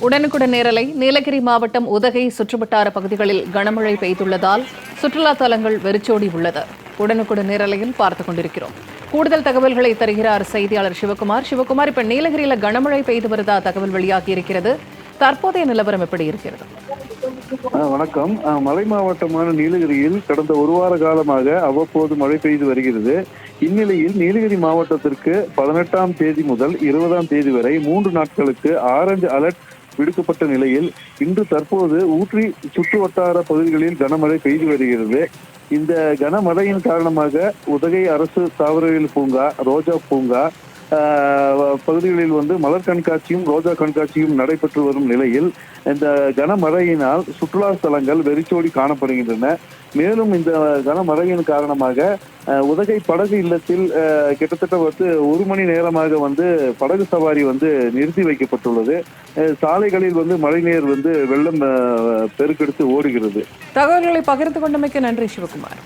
உடனுக்குடன் நேரலை. நீலகிரி மாவட்டம் உதகை சுற்றுவட்டார பகுதிகளில் கனமழை பெய்துள்ளதால் சுற்றுலா தலங்கள் வெறிச்சோடி உள்ளது. உடனுக்குடன் நேரலையில் பார்த்துக் கொண்டிருக்கிறோம். கூடுதல் தகவல்களை தருகிறார் செய்தியாளர் சிவகுமார். சிவகுமார் இப்ப நீலகிரியில கனமழை பெய்து வருதா தகவல் வெளியாகி இருக்கிறது. தற்போதைய நிலவரம் எப்படி இருக்கிறது? வணக்கம். மலை மாவட்டமான நீலகிரியில் கடந்த ஒரு வார காலமாக அவ்வப்போது மழை பெய்து வருகிறது. இந்நிலையில் நீலகிரி மாவட்டத்திற்கு பதினெட்டாம் தேதி முதல் இருபதாம் தேதி வரை மூன்று நாட்களுக்கு ஆரஞ்சு அலர்ட் விடுக்கப்பட்ட நிலையில் இன்று தற்போது ஊற்றி சுற்று வட்டார பகுதிகளில் கனமழை பெய்து வருகிறது. இந்த கனமழையின் காரணமாக உதகை அரசு தாவரவியல் பூங்கா ரோஜா பூங்கா பகுதிகளில் வந்து மலர் கண்காட்சியும் ரோஜா கண்காட்சியும் நடைபெற்று வரும் நிலையில் இந்த கனமழையினால் சுற்றுலா ஸ்தலங்கள் வெறிச்சோடி காணப்படுகின்றன. மேலும் இந்த கனமழையின் காரணமாக உதகை படகு இல்லத்தில் கிட்டத்தட்ட வந்து ஒரு மணி நேரமாக வந்து படகு சவாரி வந்து நிறுத்தி வைக்கப்பட்டுள்ளது. சாலைகளில் வந்து மழைநீர் வந்து வெள்ளம் பெருக்கெடுத்து ஓடுகிறது. தகவல்களை பகிர்ந்து கொண்டமைக்கு நன்றி சிவகுமார்.